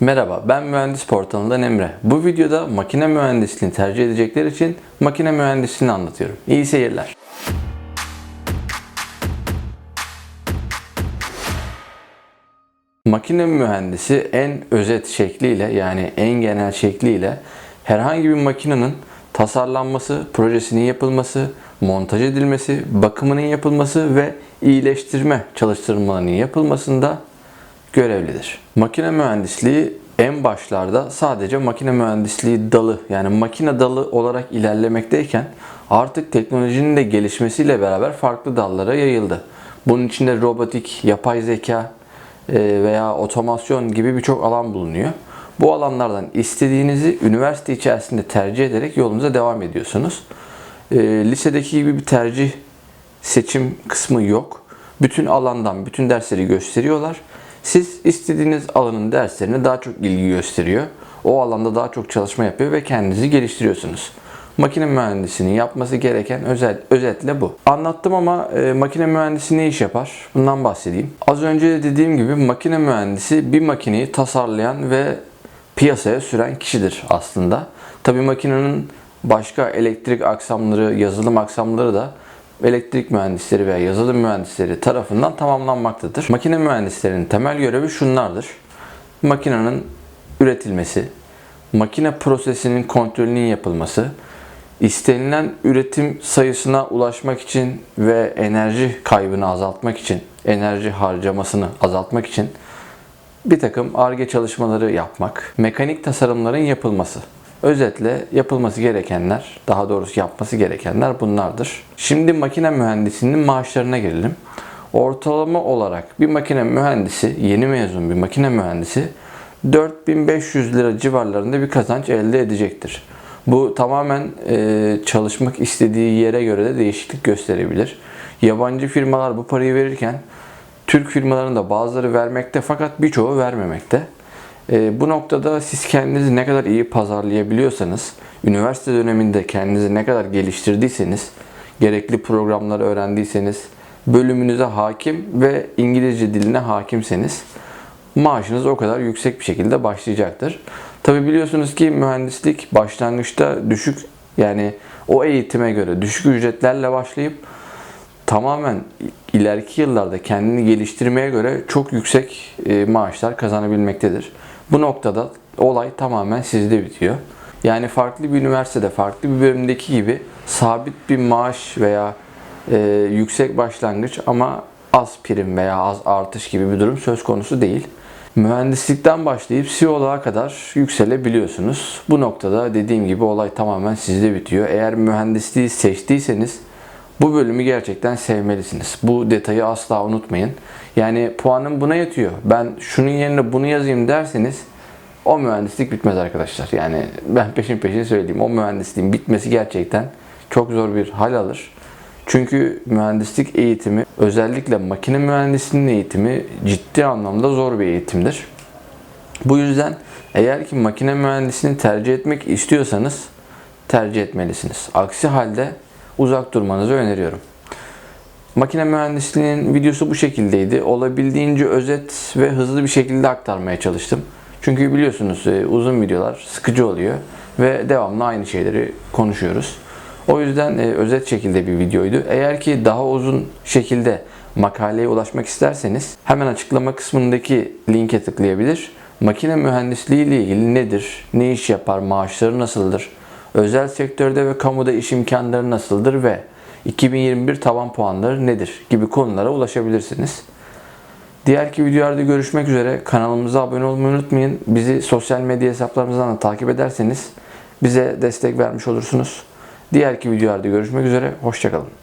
Merhaba, ben Mühendis Portalı'ndan Emre. Bu videoda makine mühendisliğini tercih edecekler için makine mühendisliğini anlatıyorum. İyi seyirler. Makine mühendisi en özet şekliyle yani en genel şekliyle herhangi bir makinenin tasarlanması, projesinin yapılması, montaj edilmesi, bakımının yapılması ve iyileştirme çalıştırmalarının yapılmasında görevlidir. Makine mühendisliği en başlarda sadece makine mühendisliği dalı yani makine dalı olarak ilerlemekteyken artık teknolojinin de gelişmesiyle beraber farklı dallara yayıldı. Bunun içinde robotik, yapay zeka e, veya otomasyon gibi birçok alan bulunuyor. Bu alanlardan istediğinizi üniversite içerisinde tercih ederek yolunuza devam ediyorsunuz. E, lisedeki gibi bir tercih seçim kısmı yok. Bütün alandan bütün dersleri gösteriyorlar. Siz istediğiniz alanın derslerine daha çok ilgi gösteriyor. O alanda daha çok çalışma yapıyor ve kendinizi geliştiriyorsunuz. Makine mühendisinin yapması gereken özel, özetle bu. Anlattım ama e, makine mühendisi ne iş yapar? Bundan bahsedeyim. Az önce de dediğim gibi makine mühendisi bir makineyi tasarlayan ve piyasaya süren kişidir aslında. Tabii makinenin başka elektrik aksamları, yazılım aksamları da elektrik mühendisleri veya yazılım mühendisleri tarafından tamamlanmaktadır. Makine mühendislerinin temel görevi şunlardır. Makinenin üretilmesi, makine prosesinin kontrolünün yapılması, istenilen üretim sayısına ulaşmak için ve enerji kaybını azaltmak için, enerji harcamasını azaltmak için bir takım ARGE çalışmaları yapmak, mekanik tasarımların yapılması. Özetle yapılması gerekenler, daha doğrusu yapması gerekenler bunlardır. Şimdi makine mühendisinin maaşlarına gelelim. Ortalama olarak bir makine mühendisi, yeni mezun bir makine mühendisi 4500 lira civarlarında bir kazanç elde edecektir. Bu tamamen e, çalışmak istediği yere göre de değişiklik gösterebilir. Yabancı firmalar bu parayı verirken Türk firmalarında bazıları vermekte fakat birçoğu vermemekte. E, bu noktada siz kendinizi ne kadar iyi pazarlayabiliyorsanız, üniversite döneminde kendinizi ne kadar geliştirdiyseniz, gerekli programları öğrendiyseniz, bölümünüze hakim ve İngilizce diline hakimseniz maaşınız o kadar yüksek bir şekilde başlayacaktır. Tabi biliyorsunuz ki mühendislik başlangıçta düşük yani o eğitime göre düşük ücretlerle başlayıp tamamen ileriki yıllarda kendini geliştirmeye göre çok yüksek e, maaşlar kazanabilmektedir. Bu noktada olay tamamen sizde bitiyor. Yani farklı bir üniversitede, farklı bir bölümdeki gibi sabit bir maaş veya e, yüksek başlangıç ama az prim veya az artış gibi bir durum söz konusu değil. Mühendislikten başlayıp CEO'luğa kadar yükselebiliyorsunuz. Bu noktada dediğim gibi olay tamamen sizde bitiyor. Eğer mühendisliği seçtiyseniz bu bölümü gerçekten sevmelisiniz. Bu detayı asla unutmayın. Yani puanım buna yatıyor. Ben şunun yerine bunu yazayım derseniz o mühendislik bitmez arkadaşlar. Yani ben peşin peşin söyleyeyim. O mühendisliğin bitmesi gerçekten çok zor bir hal alır. Çünkü mühendislik eğitimi özellikle makine mühendisliğinin eğitimi ciddi anlamda zor bir eğitimdir. Bu yüzden eğer ki makine mühendisliğini tercih etmek istiyorsanız tercih etmelisiniz. Aksi halde uzak durmanızı öneriyorum. Makine mühendisliğinin videosu bu şekildeydi. Olabildiğince özet ve hızlı bir şekilde aktarmaya çalıştım. Çünkü biliyorsunuz e, uzun videolar sıkıcı oluyor ve devamlı aynı şeyleri konuşuyoruz. O yüzden e, özet şekilde bir videoydu. Eğer ki daha uzun şekilde makaleye ulaşmak isterseniz hemen açıklama kısmındaki linke tıklayabilir. Makine mühendisliği ile ilgili nedir, ne iş yapar, maaşları nasıldır, özel sektörde ve kamuda iş imkanları nasıldır ve 2021 tavan puanları nedir gibi konulara ulaşabilirsiniz. Diğerki videolarda görüşmek üzere. Kanalımıza abone olmayı unutmayın. Bizi sosyal medya hesaplarımızdan da takip ederseniz bize destek vermiş olursunuz. Diğerki videolarda görüşmek üzere. Hoşçakalın.